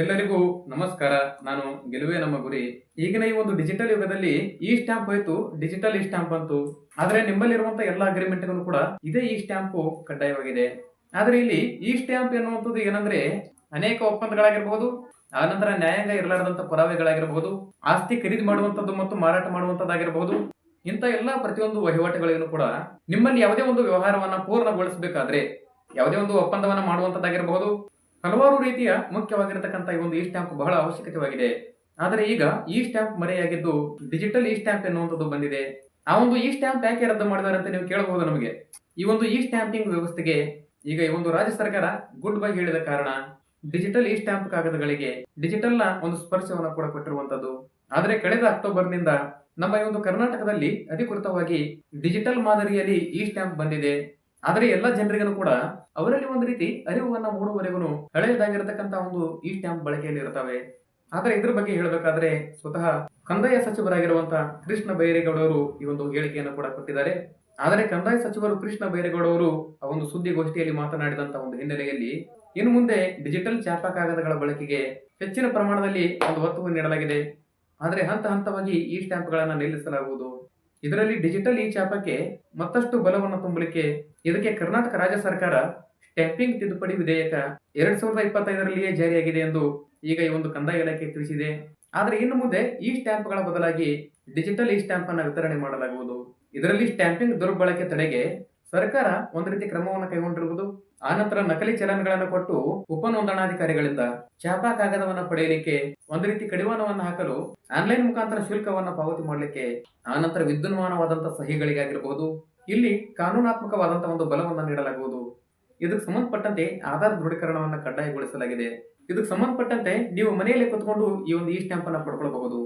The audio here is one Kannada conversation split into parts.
ಎಲ್ಲರಿಗೂ ನಮಸ್ಕಾರ. ನಾನು ಗೆಲುವೆ ನಮ್ಮ ಗುರಿ. ಈಗಿನ ಈ ಒಂದು ಡಿಜಿಟಲ್ ಯುಗದಲ್ಲಿ ಈ ಸ್ಟ್ಯಾಂಪ್ ಹೋಯ್ತು ಡಿಜಿಟಲ್ ಈ ಸ್ಟ್ಯಾಂಪ್ ಅಂತು ಆದ್ರೆ ನಿಮ್ಮಲ್ಲಿರುವಂತಹ ಎಲ್ಲ ಅಗ್ರಿಮೆಂಟ್ ಕೂಡ ಇದೇ ಈ ಸ್ಟ್ಯಾಂಪ್ ಕಡ್ಡಾಯವಾಗಿದೆ. ಆದ್ರೆ ಇಲ್ಲಿ ಈ ಸ್ಟ್ಯಾಂಪ್ ಎನ್ನುವಂಥದ್ದು ಏನಂದ್ರೆ ಅನೇಕ ಒಪ್ಪಂದಗಳಾಗಿರಬಹುದು ಆನಂತರ ನ್ಯಾಯಾಂಗ ಇರಲಾರದಂತ ಪುರಾವೆಗಳಾಗಿರಬಹುದು ಆಸ್ತಿ ಖರೀದಿ ಮಾಡುವಂತದ್ದು ಮತ್ತು ಮಾರಾಟ ಮಾಡುವಂತದ್ದಾಗಿರಬಹುದು ಇಂಥ ಎಲ್ಲ ಪ್ರತಿಯೊಂದು ವಹಿವಾಟುಗಳಿಗೂ ಕೂಡ ನಿಮ್ಮಲ್ಲಿ ಯಾವುದೇ ಒಂದು ವ್ಯವಹಾರವನ್ನ ಪೂರ್ಣಗೊಳಿಸಬೇಕಾದ್ರೆ, ಯಾವುದೇ ಒಂದು ಒಪ್ಪಂದವನ್ನ ಮಾಡುವಂತದ್ದಾಗಿರಬಹುದು ಹಲವಾರು ರೀತಿಯ ಮುಖ್ಯವಾಗಿರತಕ್ಕಂಥ ಈ ಒಂದು ಈ ಸ್ಟ್ಯಾಂಪ್ ಬಹಳ ಅವಶ್ಯಕತೆಯಾಗಿದೆ. ಆದರೆ ಈಗ ಈ ಸ್ಟ್ಯಾಂಪ್ ಮರೆಯಾಗಿದ್ದು ಡಿಜಿಟಲ್ ಈ ಸ್ಟ್ಯಾಂಪ್ ಎನ್ನುವಂಥದ್ದು ಬಂದಿದೆ. ಆ ಒಂದು ಈ ಸ್ಟ್ಯಾಂಪ್ ಯಾಕೆ ರದ್ದು ಮಾಡಿದಾರೆ ಅಂತ ನೀವು ಕೇಳಬಹುದು ನಮಗೆ. ಈ ಒಂದು ಈ ಸ್ಟ್ಯಾಂಪಿಂಗ್ ವ್ಯವಸ್ಥೆಗೆ ಈಗ ಈ ಒಂದು ರಾಜ್ಯ ಸರ್ಕಾರ ಗುಡ್ ಬೈ ಹೇಳಿದ ಕಾರಣ ಡಿಜಿಟಲ್ ಈ ಸ್ಟ್ಯಾಂಪ್ ಕಾಗದಗಳಿಗೆ ಡಿಜಿಟಲ್ನ ಒಂದು ಸ್ಪರ್ಶವನ್ನು ಕೂಡ ಕೊಟ್ಟಿರುವಂತದ್ದು ಆದರೆ ಕಳೆದ ಅಕ್ಟೋಬರ್ನಿಂದ ನಮ್ಮ ಈ ಒಂದು ಕರ್ನಾಟಕದಲ್ಲಿ ಅಧಿಕೃತವಾಗಿ ಡಿಜಿಟಲ್ ಮಾದರಿಯಲ್ಲಿ ಈ ಸ್ಟ್ಯಾಂಪ್ ಬಂದಿದೆ. ಆದರೆ ಎಲ್ಲ ಜನರಿಗೂ ಕೂಡ ಅವರಲ್ಲಿ ಒಂದು ರೀತಿ ಅರಿವನ್ನ ಮೂಡುವವರೆಗೂ ಹಳೆಯದಾಗಿರತಕ್ಕಂತ ಒಂದು ಈ ಸ್ಟ್ಯಾಂಪ್ ಬಳಕೆಯಲ್ಲಿ ಇರ್ತವೆ ಆದರೆ ಇದ್ರ ಬಗ್ಗೆ ಹೇಳಬೇಕಾದ್ರೆ ಸ್ವತಃ ಕಂದಾಯ ಸಚಿವರಾಗಿರುವಂತಹ ಕೃಷ್ಣ ಬೈರೇಗೌಡವರು ಈ ಒಂದು ಹೇಳಿಕೆಯನ್ನು ಕೂಡ ಕೊಟ್ಟಿದ್ದಾರೆ. ಆದರೆ ಕಂದಾಯ ಸಚಿವರು ಕೃಷ್ಣ ಬೈರೇಗೌಡವರು ಆ ಒಂದು ಸುದ್ದಿಗೋಷ್ಠಿಯಲ್ಲಿ ಮಾತನಾಡಿದಂತ ಒಂದು ಹಿನ್ನೆಲೆಯಲ್ಲಿ ಇನ್ನು ಮುಂದೆ ಡಿಜಿಟಲ್ ಚಾಪ ಕಾಗದಗಳ ಬಳಕೆಗೆ ಹೆಚ್ಚಿನ ಪ್ರಮಾಣದಲ್ಲಿ ಒಂದು ಒತ್ತುವನ್ನು ನೀಡಲಾಗಿದೆ. ಆದರೆ ಹಂತ ಹಂತವಾಗಿ ಈ ಸ್ಟ್ಯಾಂಪ್ಗಳನ್ನು ನಿಲ್ಲಿಸಲಾಗುವುದು. ಇದರಲ್ಲಿ ಡಿಜಿಟಲ್ ಈ ಚಾಪಕ್ಕೆ ಮತ್ತಷ್ಟು ಬಲವನ್ನು ತುಂಬಲಿಕ್ಕೆ ಇದಕ್ಕೆ ಕರ್ನಾಟಕ ರಾಜ್ಯ ಸರ್ಕಾರ ಸ್ಟ್ಯಾಂಪಿಂಗ್ ತಿದ್ದುಪಡಿ ವಿಧೇಯಕ ಎರಡ್ ಸಾವಿರದ ಇಪ್ಪತ್ತೈದರಲ್ಲಿಯೇ ಜಾರಿಯಾಗಿದೆ ಎಂದು ಈಗ ಈ ಒಂದು ಕಂದಾಯ ಇಲಾಖೆ ತಿಳಿಸಿದೆ. ಆದರೆ ಇನ್ನು ಮುಂದೆ ಈ ಸ್ಟ್ಯಾಂಪ್ಗಳ ಬದಲಾಗಿ ಡಿಜಿಟಲ್ ಈ ಸ್ಟ್ಯಾಂಪ್ ಅನ್ನು ವಿತರಣೆ ಮಾಡಲಾಗುವುದು. ಇದರಲ್ಲಿ ಸ್ಟ್ಯಾಂಪಿಂಗ್ ದುರ್ಬಳಕೆ ತಡೆಗೆ ಸರ್ಕಾರ ಒಂದು ರೀತಿ ಕ್ರಮವನ್ನು ಕೈಗೊಂಡಿರುವುದು. ಆನಂತರ ನಕಲಿ ಚಲನ್ಗಳನ್ನು ಕೊಟ್ಟು ಉಪನೋಂದಣಾಧಿಕಾರಿಗಳಿಂದ ಚಾಪಾ ಕಾಗದವನ್ನು ಪಡೆಯಲಿಕ್ಕೆ ಒಂದು ರೀತಿ ಕಡಿವಾಣವನ್ನು ಹಾಕಲು ಆನ್ಲೈನ್ ಮುಖಾಂತರ ಶುಲ್ಕವನ್ನು ಪಾವತಿ ಮಾಡಲಿಕ್ಕೆ ಆನಂತರ ವಿದ್ಯುನ್ಮಾನವಾದಂತಹ ಸಹಿಗಳಿಗಾಗಿರಬಹುದು ಇಲ್ಲಿ ಕಾನೂನಾತ್ಮಕವಾದಂತಹ ಒಂದು ಬಲವನ್ನು ನೀಡಲಾಗುವುದು. ಇದಕ್ಕೆ ಸಂಬಂಧಪಟ್ಟಂತೆ ಆಧಾರ್ ದೃಢೀಕರಣವನ್ನು ಕಡ್ಡಾಯಗೊಳಿಸಲಾಗಿದೆ. ಇದಕ್ಕೆ ಸಂಬಂಧಪಟ್ಟಂತೆ ನೀವು ಮನೆಯಲ್ಲಿ ಕುತ್ಕೊಂಡು ಈ ಒಂದು ಈ ಸ್ಟ್ಯಾಂಪ್ ಅನ್ನು ಪಡ್ಕೊಳ್ಬಹುದು.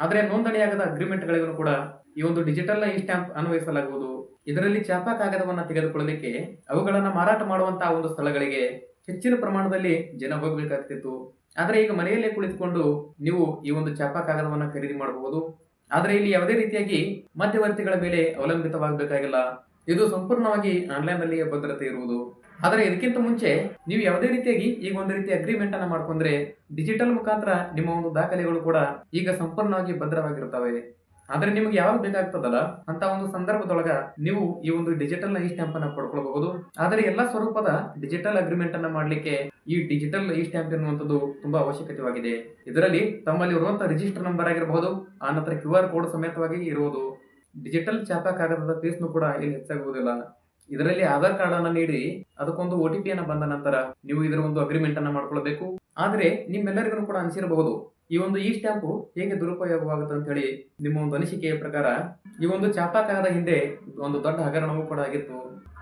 ಆದರೆ ನೋಂದಣಿಯಾಗದ ಅಗ್ರಿಮೆಂಟ್ಗಳಿಗೂ ಕೂಡ ಈ ಒಂದು ಡಿಜಿಟಲ್ ಈ ಸ್ಟ್ಯಾಂಪ್ ಅನ್ವಯಿಸಲಾಗುವುದು. ಇದರಲ್ಲಿ ಚಾಪಾ ಕಾಗದವನ್ನು ತೆಗೆದುಕೊಳ್ಳಲಿಕ್ಕೆ ಅವುಗಳನ್ನು ಮಾರಾಟ ಮಾಡುವಂತಹ ಒಂದು ಸ್ಥಳಗಳಿಗೆ ಹೆಚ್ಚಿನ ಪ್ರಮಾಣದಲ್ಲಿ ಜನ ಹೋಗಬೇಕಾಗ್ತಿತ್ತು. ಆದರೆ ಈಗ ಮನೆಯಲ್ಲೇ ಕುಳಿತುಕೊಂಡು ನೀವು ಈ ಒಂದು ಚಾಪಾ ಕಾಗದವನ್ನು ಖರೀದಿ ಮಾಡಬಹುದು. ಆದರೆ ಇಲ್ಲಿ ಯಾವುದೇ ರೀತಿಯಾಗಿ ಮಧ್ಯವರ್ತಿಗಳ ಮೇಲೆ ಅವಲಂಬಿತವಾಗಬೇಕಾಗಿಲ್ಲ. ಇದು ಸಂಪೂರ್ಣವಾಗಿ ಆನ್ಲೈನ್ನಲ್ಲಿ ಭದ್ರತೆ ಇರುವುದು. ಆದರೆ ಇದಕ್ಕಿಂತ ಮುಂಚೆ ನೀವು ಯಾವುದೇ ರೀತಿಯಾಗಿ ಈಗ ಒಂದು ರೀತಿ ಅಗ್ರಿಮೆಂಟ್ ಅನ್ನ ಮಾಡ್ಕೊಂಡ್ರೆ ಡಿಜಿಟಲ್ ಮುಖಾಂತರ ನಿಮ್ಮ ಒಂದು ದಾಖಲೆಗಳು ಕೂಡ ಈಗ ಸಂಪೂರ್ಣವಾಗಿ ಭದ್ರವಾಗಿರುತ್ತವೆ. ಆದ್ರೆ ನಿಮ್ಗೆ ಯಾವಾಗ ಬೇಕಾಗ್ತದಲ್ಲ ಅಂತ ಒಂದು ಸಂದರ್ಭದೊಳಗ ನೀವು ಈ ಒಂದು ಡಿಜಿಟಲ್ ಇ ಸ್ಟ್ಯಾಂಪ್ ಅನ್ನ ಪಡ್ಕೊಳ್ಬಹುದು. ಆದರೆ ಎಲ್ಲಾ ಸ್ವರೂಪದ ಡಿಜಿಟಲ್ ಅಗ್ರಿಮೆಂಟ್ ಅನ್ನ ಮಾಡ್ಲಿಕ್ಕೆ ಈ ಡಿಜಿಟಲ್ ಇ ಸ್ಟ್ಯಾಂಪ್ ಎನ್ನುವಂಥದ್ದು ತುಂಬಾ ಅವಶ್ಯಕತೆವಾಗಿದೆ. ಇದರಲ್ಲಿ ತಮ್ಮಲ್ಲಿ ಇರುವಂತಹ ರಿಜಿಸ್ಟರ್ ನಂಬರ್ ಆಗಿರಬಹುದು, ಆ ನಂತರ ಕ್ಯೂ ಆರ್ ಕೋಡ್ ಸಮೇತವಾಗಿ ಇರುವುದು. ಡಿಜಿಟಲ್ ಚಾಪಾ ಕಾಗದದ ಫೀಸ್ನು ಕೂಡ ಇಲ್ಲಿ ಹೆಚ್ಚಾಗುವುದಿಲ್ಲ. ಇದರಲ್ಲಿ ಆಧಾರ್ ಕಾರ್ಡ್ ಅನ್ನ ನೀಡಿ ಅದಕ್ಕೊಂದು ಒ ಟಿ ಪಿ ಅನ್ನ ಬಂದ ನಂತರ ನೀವು ಇದರ ಒಂದು ಅಗ್ರಿಮೆಂಟ್ ಅನ್ನ ಮಾಡ್ಕೊಳ್ಬೇಕು. ಆದ್ರೆ ನಿಮ್ಮೆಲ್ಲರಿಗೂ ಕೂಡ ಅನಿಸಿರಬಹುದು, ಈ ಒಂದು ಈ ಸ್ಟ್ಯಾಂಪು ಹೇಗೆ ದುರುಪಯೋಗವಾಗುತ್ತೆ ಅಂತ ಹೇಳಿ ನಿಮ್ಮ ಒಂದು ಅನಿಸಿಕೆಯ ಪ್ರಕಾರ ಈ ಒಂದು ಚಾಪಾಕಾರದ ಹಿಂದೆ ಒಂದು ದೊಡ್ಡ ಹಗರಣವೂ ಕೂಡ ಆಗಿತ್ತು.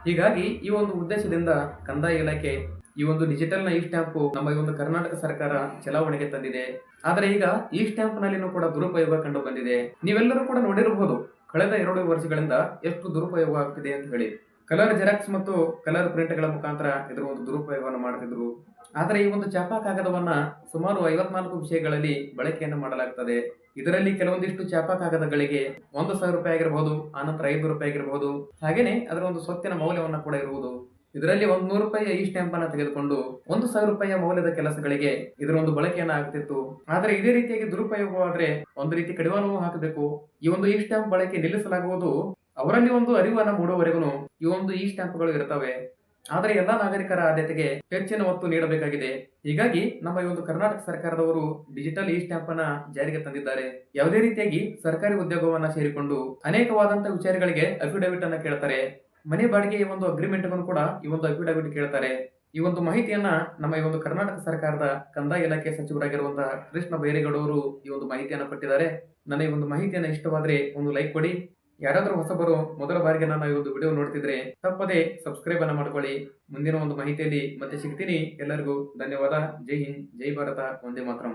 ಹೀಗಾಗಿ ಈ ಒಂದು ಉದ್ದೇಶದಿಂದ ಕಂದಾಯ ಇಲಾಖೆ ಈ ಒಂದು ಡಿಜಿಟಲ್ನ ಈ ಸ್ಟ್ಯಾಂಪ್ ನಮ್ಮ ಈ ಒಂದು ಕರ್ನಾಟಕ ಸರ್ಕಾರ ಚಲಾವಣೆಗೆ ತಂದಿದೆ. ಆದರೆ ಈಗ ಈ ಸ್ಟ್ಯಾಂಪ್ ನಲ್ಲಿನೂ ಕೂಡ ದುರುಪಯೋಗ ಕಂಡು ಬಂದಿದೆ. ನೀವೆಲ್ಲರೂ ಕೂಡ ನೋಡಿರಬಹುದು, ಕಳೆದ ಎರಡು ವರ್ಷಗಳಿಂದ ಎಷ್ಟು ದುರುಪಯೋಗ ಆಗ್ತಿದೆ ಅಂತ ಹೇಳಿ. ಕಲರ್ ಜೆರಾಕ್ಸ್ ಮತ್ತು ಕಲರ್ ಪ್ರಿಂಟ್ಗಳ ಮುಖಾಂತರ ಇದರ ಒಂದು ದುರುಪಯೋಗವನ್ನು ಮಾಡ್ತಿದ್ರು. ಆದರೆ ಈ ಒಂದು ಚಾಪಾ ಕಾಗದವನ್ನ ಸುಮಾರು ಐವತ್ನಾಲ್ಕು ವಿಷಯಗಳಲ್ಲಿ ಬಳಕೆಯನ್ನು ಮಾಡಲಾಗ್ತದೆ. ಇದರಲ್ಲಿ ಕೆಲವೊಂದಿಷ್ಟು ಚಾಪಾ ಕಾಗದಗಳಿಗೆ ಒಂದು ಸಾವಿರ ರೂಪಾಯಿ ಆಗಿರಬಹುದು ಆನಂತರ ಐದು ರೂಪಾಯಿ ಆಗಿರಬಹುದು ಹಾಗೇನೆ ಅದರ ಒಂದು ಸ್ವತ್ತಿನ ಮೌಲ್ಯವನ್ನು ಕೂಡ ಇರುವುದು. ಇದರಲ್ಲಿ ಒಂದ್ ನೂರು ರೂಪಾಯಿಯ ಈ ಸ್ಟ್ಯಾಂಪ್ ಅನ್ನ ತೆಗೆದುಕೊಂಡು ಒಂದು ಸಾವಿರ ರೂಪಾಯಿಯ ಮೌಲ್ಯದ ಕೆಲಸಗಳಿಗೆ ಇದರ ಒಂದು ಬಳಕೆಯನ್ನ ಆಗ್ತಿತ್ತು. ಆದರೆ ಇದೇ ರೀತಿಯಾಗಿ ದುರುಪಯೋಗವಾದ್ರೆ ಒಂದು ರೀತಿ ಕಡಿವಾಣವೂ ಹಾಕಬೇಕು. ಈ ಒಂದು ಈ ಸ್ಟ್ಯಾಂಪ್ ಬಳಕೆ ನಿಲ್ಲಿಸಲಾಗುವುದು. ಅವರಲ್ಲಿ ಒಂದು ಅರಿವನ್ನ ಮೂಡುವವರೆಗೂ ಈ ಒಂದು ಈ ಸ್ಟ್ಯಾಂಪ್ಗಳು ಇರ್ತವೆ. ಆದರೆ ಎಲ್ಲಾ ನಾಗರಿಕರ ಆದ್ಯತೆಗೆ ಹೆಚ್ಚಿನ ಒತ್ತು ನೀಡಬೇಕಾಗಿದೆ. ಹೀಗಾಗಿ ನಮ್ಮ ಈ ಒಂದು ಕರ್ನಾಟಕ ಸರ್ಕಾರದವರು ಡಿಜಿಟಲ್ ಈ ಸ್ಟ್ಯಾಂಪ್ ಅನ್ನ ಜಾರಿಗೆ ತಂದಿದ್ದಾರೆ. ಯಾವುದೇ ರೀತಿಯಾಗಿ ಸರ್ಕಾರಿ ಉದ್ಯೋಗವನ್ನ ಸೇರಿಕೊಂಡು ಅನೇಕವಾದಂತಹ ವಿಚಾರಗಳಿಗೆ ಅಫಿಡವಿಟ್ ಅನ್ನ ಕೇಳ್ತಾರೆ. ಮನೆ ಬಾಡಿಗೆ ಒಂದು ಅಗ್ರಿಮೆಂಟ್ ಕೂಡ ಈ ಒಂದು ಅಫಿಡವಿಟ್ ಕೇಳ್ತಾರೆ. ಈ ಒಂದು ಮಾಹಿತಿಯನ್ನ ನಮ್ಮ ಈ ಒಂದು ಕರ್ನಾಟಕ ಸರ್ಕಾರದ ಕಂದಾಯ ಇಲಾಖೆ ಸಚಿವರಾಗಿರುವಂತಹ ಕೃಷ್ಣ ಬೈರೇಗೌಡವರು ಈ ಒಂದು ಮಾಹಿತಿಯನ್ನು ಕೊಟ್ಟಿದ್ದಾರೆ. ನನ್ನ ಈ ಒಂದು ಮಾಹಿತಿಯನ್ನ ಇಷ್ಟವಾದ್ರೆ ಒಂದು ಲೈಕ್ ಕೊಡಿ. ಯಾರಾದರೂ ಹೊಸಬರು ಮೊದಲ ಬಾರಿಗೆ ನಾನು ಈ ಒಂದು ವಿಡಿಯೋ ನೋಡ್ತಿದ್ರೆ ತಪ್ಪದೆ ಸಬ್ಸ್ಕ್ರೈಬ್ ಅನ್ನ ಮಾಡ್ಕೊಳ್ಳಿ. ಮುಂದಿನ ಒಂದು ಮಾಹಿತಿಯಲ್ಲಿ ಮತ್ತೆ ಸಿಗ್ತೀನಿ. ಎಲ್ಲರಿಗೂ ಧನ್ಯವಾದ. ಜೈ ಹಿಂದ್, ಜೈ ಭಾರತ ಒಂದೇ ಮಾತ್ರಂ.